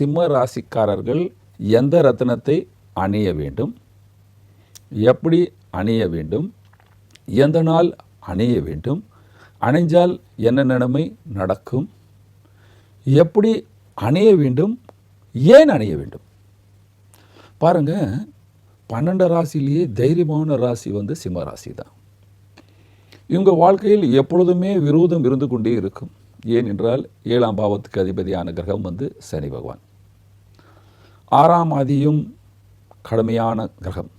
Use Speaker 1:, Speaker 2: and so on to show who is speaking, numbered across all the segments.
Speaker 1: சிம்ம ராசிக்காரர்கள் எந்த ரத்தினத்தை அணிய வேண்டும்? எப்படி அணிய வேண்டும்? எந்த நாள் அணிய வேண்டும்? அணிஞ்சால் என்ன நிலைமை நடக்கும்? எப்படி அணிய வேண்டும்? ஏன் அணிய வேண்டும்? பாருங்க பன்னெண்டு ராசியிலேயே தைரியமான ராசி வந்து சிம்ம ராசி தான் இவங்க வாழ்க்கையில் எப்பொழுதுமே விரோதம் இருந்து கொண்டே இருக்கும். ஏனென்றால் ஏழாம் பாவத்துக்கு அதிபதியான கிரகம் வந்து சனி பகவான். ஆறாம் அதியும் கடுமையான கிரகம்.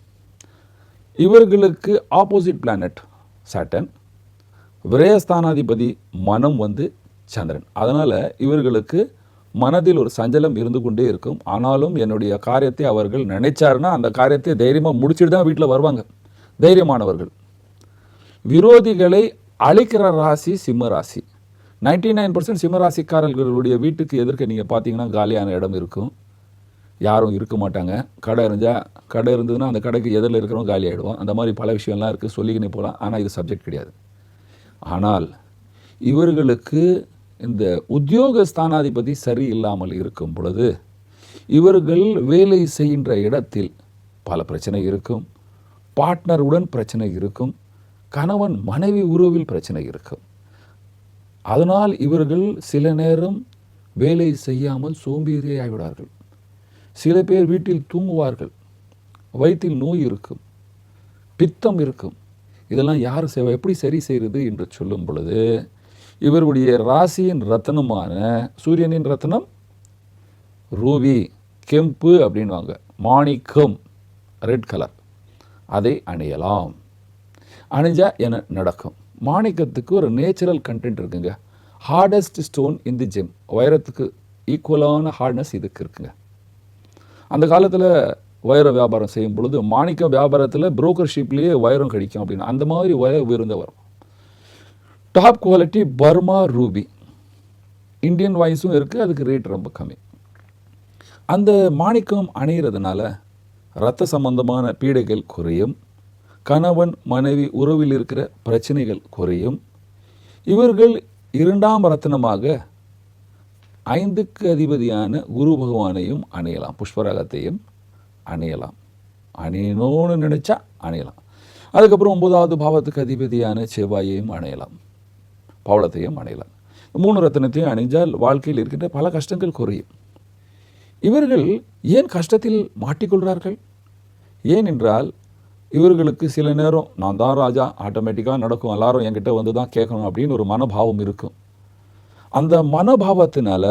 Speaker 1: இவர்களுக்கு ஆப்போசிட் பிளானட் சாட்டன் விரயஸ்தானாதிபதி மனம் வந்து சந்திரன். அதனால் இவர்களுக்கு மனதில் ஒரு சஞ்சலம் இருந்து கொண்டே இருக்கும். ஆனாலும் என்னுடைய காரியத்தை அவர்கள் நினைச்சாருன்னா அந்த காரியத்தை தைரியமாக முடிச்சுட்டு தான் வீட்டில் வருவாங்க. தைரியமானவர்கள். விரோதிகளை அழிக்கிற ராசி சிம்ம ராசி. நைன்டி நைன் பர்சன்ட் சிம்ம ராசிக்காரர்களுடைய வீட்டுக்கு எதிர்க்க நீங்கள் பார்த்தீங்கன்னா காலியான இடம் இருக்கும். யாரும் இருக்க மாட்டாங்க. கடை இருந்தால் கடை இருந்ததுன்னா அந்த கடைக்கு எதிரில் இருக்கிறவங்க காலி ஆகிடுவோம் அந்த மாதிரி பல விஷயம்லாம் இருக்குது சொல்லிக்கினே போகலாம். ஆனால் இது சப்ஜெக்ட் கிடையாது. ஆனால் இவர்களுக்கு இந்த உத்தியோக ஸ்தானாதிபதி சரியில்லாமல் இருக்கும் பொழுது இவர்கள் வேலை செய்கின்ற இடத்தில் பல பிரச்சனை இருக்கும். பார்ட்னருடன் பிரச்சனை இருக்கும். கணவன் மனைவி உறவில் பிரச்சனை இருக்கும். அதனால் இவர்கள் சில நேரம் வேலை செய்யாமல் சோம்பேறியாகிவிடார்கள் சில பேர் வீட்டில் தூங்குவார்கள். வயிற்றில் நோய் இருக்கும். பித்தம் இருக்கும். இதெல்லாம் யார் செய்வா? எப்படி சரி செய்கிறது என்று சொல்லும் பொழுது இவருடைய ராசியின் ரத்தனமான சூரியனின் ரத்தனம் ரூபி கெம்பு அப்படின்வாங்க மாணிக்கம் ரெட் கலர். அதை அணியலாம். அணிஞ்சால் என நடக்கும்? மாணிக்கத்துக்கு ஒரு நேச்சுரல் கண்டென்ட் இருக்குங்க. ஹார்டஸ்ட் ஸ்டோன் இந்த ஜிம் வைரத்துக்கு ஈக்குவலான ஹார்ட்னஸ் இதுக்கு இருக்குங்க. அந்த காலத்தில் வைர வியாபாரம் செய்யும் பொழுது மாணிக்க வியாபாரத்தில் புரோக்கர்ஷிப்லேயே வைரம் கிடைக்கும் அப்படின்னு. அந்த மாதிரி வய உயர்ந்த வரும் top quality Burma ruby Indian வாய்ஸும் இருக்குது அதுக்கு ரேட் ரொம்ப கம்மி. அந்த மாணிக்கம் அணிகிறதுனால இரத்த சம்பந்தமான பீடைகள் குறையும். கணவன் மனைவி உறவில் இருக்கிற பிரச்சனைகள் குறையும். இவர்கள் இரண்டாம் ரத்தனமாக ஐந்துக்கு அதிபதியான குரு பகவானையும் அணையலாம். புஷ்பராகத்தையும் அணையலாம். அணையணும்னு நினச்சா அணையலாம். அதுக்கப்புறம் ஒன்பதாவது பாவத்துக்கு அதிபதியான செவ்வாயையும் அணையலாம். பவளத்தையும் அணையலாம். மூணு ரத்தினத்தையும் அணிஞ்சால் வாழ்க்கையில் இருக்கின்ற பல கஷ்டங்கள் குறையும். இவர்கள் ஏன் கஷ்டத்தில் மாட்டிக்கொள்கிறார்கள் ஏனென்றால் இவர்களுக்கு சில நேரம் நான் தான் ராஜா ஆட்டோமேட்டிக்காக நடக்கும். எல்லாரும் என்கிட்ட வந்து தான் கேட்கணும் அப்படின்னு ஒரு மனபாவம் இருக்கும். அந்த மனோபாவத்தினால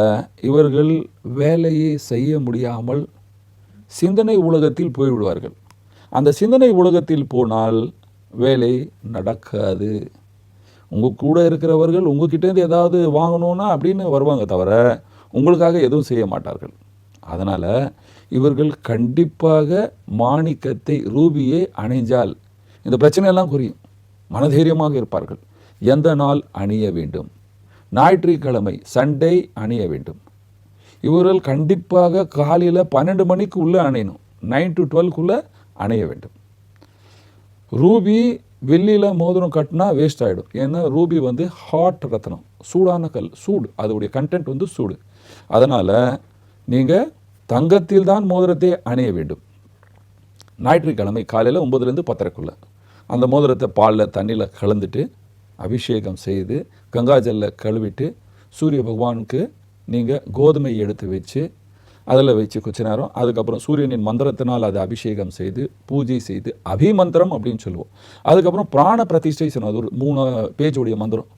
Speaker 1: இவர்கள் வேலையை செய்ய முடியாமல் சிந்தனை உலகத்தில் போய்விடுவார்கள். அந்த சிந்தனை உலகத்தில் போனால் வேலை நடக்காது. உங்கள் கூட இருக்கிறவர்கள் உங்ககிட்டேருந்து ஏதாவது வாங்கணும்னா அப்படின்னு வருவாங்க தவிர உங்களுக்காக எதுவும் செய்ய மாட்டார்கள். அதனால் இவர்கள் கண்டிப்பாக மாணிக்கத்தை ரூபியை அணிஞ்சால் இந்த பிரச்சனையெல்லாம் குறையும். மனதைரியமாக இருப்பார்கள். எந்த நாள் அணிய வேண்டும்? ஞாயிற்றுக்கிழமை சண்டே அணிய வேண்டும். இவர்கள் கண்டிப்பாக காலையில் பன்னெண்டு மணிக்கு உள்ளே அணையணும். நைன் டு டுவெல்க்குள்ளே அணைய வேண்டும். ரூபி வெள்ளியில் மோதிரம் கட்டினா வேஸ்ட் ஆகிடும் ஏன்னா ரூபி வந்து ஹாட் ரத்னம் சூடான கல் சூடு. அதோடைய கண்டென்ட் வந்து சூடு. அதனால் நீங்கள் தங்கத்தில் தான் மோதிரத்தை அணைய வேண்டும். ஞாயிற்றுக்கிழமை காலையில் ஒம்பதுலேருந்து பத்தரைக்குள்ளே. அந்த மோதிரத்தை பாலில் தண்ணியில் கலந்துட்டு அபிஷேகம் செய்து கங்காஜலில் கழுவிட்டு சூரிய பகவானுக்கு நீங்கள் கோதுமை எடுத்து வச்சு அதில் வச்சு கொஞ்ச நேரம் அதுக்கப்புறம் சூரியனின் மந்திரத்தினால் அதை அபிஷேகம் செய்து பூஜை செய்து அபிமந்திரம் அப்படின்னு சொல்லுவோம். அதுக்கப்புறம் பிராண பிரதிஷ்டை சொன்னோம். அது ஒரு மூணு பேஜுடைய மந்திரம்.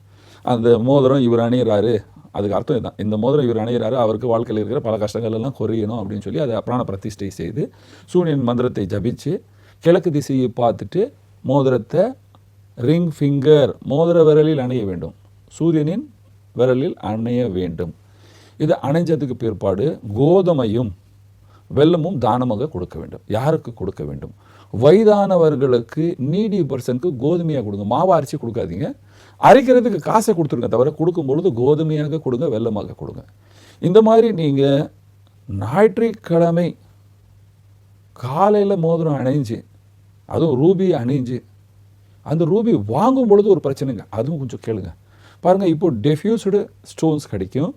Speaker 1: அந்த மோதிரம் இவர் அணியிறாரு. அதுக்கு அர்த்தம் இதுதான். இந்த மோதிரம் இவர் அணியிறாரு. அவருக்கு வாழ்க்கையில் இருக்கிற பல கஷ்டங்கள் எல்லாம் குறையணும் அப்படின்னு சொல்லி அதை பிராண பிரதிஷ்டை செய்து சூரியன் மந்திரத்தை ஜபிச்சு கிழக்கு திசையை பார்த்துட்டு மோதிரத்தை ரிங் ஃபிங்கர் மோதிர விரலில் அணைய வேண்டும். சூரியனின் விரலில் அணைய வேண்டும். இது அணைஞ்சதுக்கு பிற்பாடு கோதுமையும் வெல்லமும் தானமாக கொடுக்க வேண்டும். யாருக்கு கொடுக்க வேண்டும்? வயதானவர்களுக்கு நீடி பர்சனுக்கு கோதுமையாக கொடுங்க. மாவு அரிசி கொடுக்காதீங்க. அரைக்கிறதுக்கு காசை கொடுத்துருங்க தவிர கொடுக்கும் பொழுது கோதுமையாக கொடுங்க வெல்லமாக கொடுங்க. இந்த மாதிரி நீங்கள் ஞாயிற்றுக்கிழமை காலையில் மோதிரம் அணைஞ்சு அதுவும் ரூபி அணிஞ்சு அந்த ரூபி வாங்கும் பொழுது ஒரு பிரச்சனைங்க. அதுவும் கொஞ்சம் கேளுங்க. பாருங்கள் இப்போது டெஃப்யூஸ்டு ஸ்டோன்ஸ் கிடைக்கும்.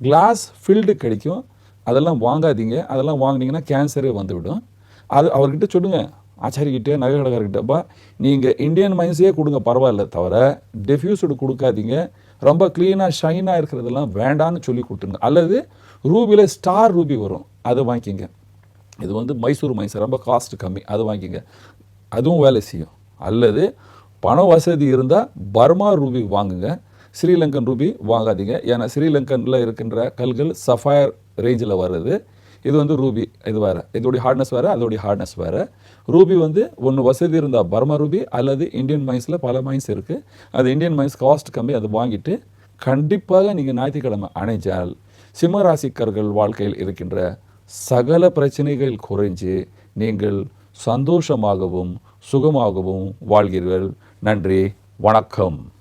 Speaker 1: கிளாஸ் ஃபில்டு கிடைக்கும். அதெல்லாம் வாங்காதீங்க. அதெல்லாம் வாங்கினீங்கன்னா கேன்சரே வந்துவிடும். அது அவர்கிட்ட சொல்லுங்க. ஆச்சாரிக்கிட்டே நகை கடைக்காரர்கிட்டப்பா நீங்கள் இந்தியன் மைன்ஸே கொடுங்க பரவாயில்ல தவிர டெஃப்யூஸ்டு கொடுக்காதீங்க. ரொம்ப க்ளீனாக ஷைனாக இருக்கிறதெல்லாம் வேண்டான்னு சொல்லி கொடுத்துருங்க. அல்லது ரூபியில் ஸ்டார் ரூபி வரும். அதை வாங்கிக்கிங்க. இது வந்து மைசூர் மைன்ஸ் ரொம்ப காஸ்ட் கம்மி. அது வாங்கிக்கிங்க. அதுவும் வேலை செய்யும். அல்லது பண வசதி இருந்தால் பர்மா ரூபி வாங்குங்க ஸ்ரீலங்கன் ரூபி வாங்காதீங்க. ஏன்னா ஸ்ரீலங்கனில் இருக்கின்ற கல்கள் சஃபயர் ரேஞ்சில் வருது இது வந்து ரூபி இது வேறு. இதோடைய ஹார்ட்னஸ் வேறு அதோடைய ஹார்ட்னஸ் வேறு. ரூபி வந்து ஒன்று வசதி இருந்தால் பர்மா ரூபி அல்லது இந்தியன் மைன்ஸில் பல மைன்ஸ் இருக்குது அது இந்தியன் மைன்ஸ் காஸ்ட் கம்மி அதை வாங்கிட்டு கண்டிப்பாக நீங்கள் ஞாயிற்றுக்கிழமை அணைஞ்சால் சிம்மராசிக்கர்கள் வாழ்க்கையில் இருக்கின்ற சகல பிரச்சனைகள் குறைஞ்சு நீங்கள் சந்தோஷமாகவும் சுகமாகவும் வாழ்கிறீர்கள். நன்றி வணக்கம்.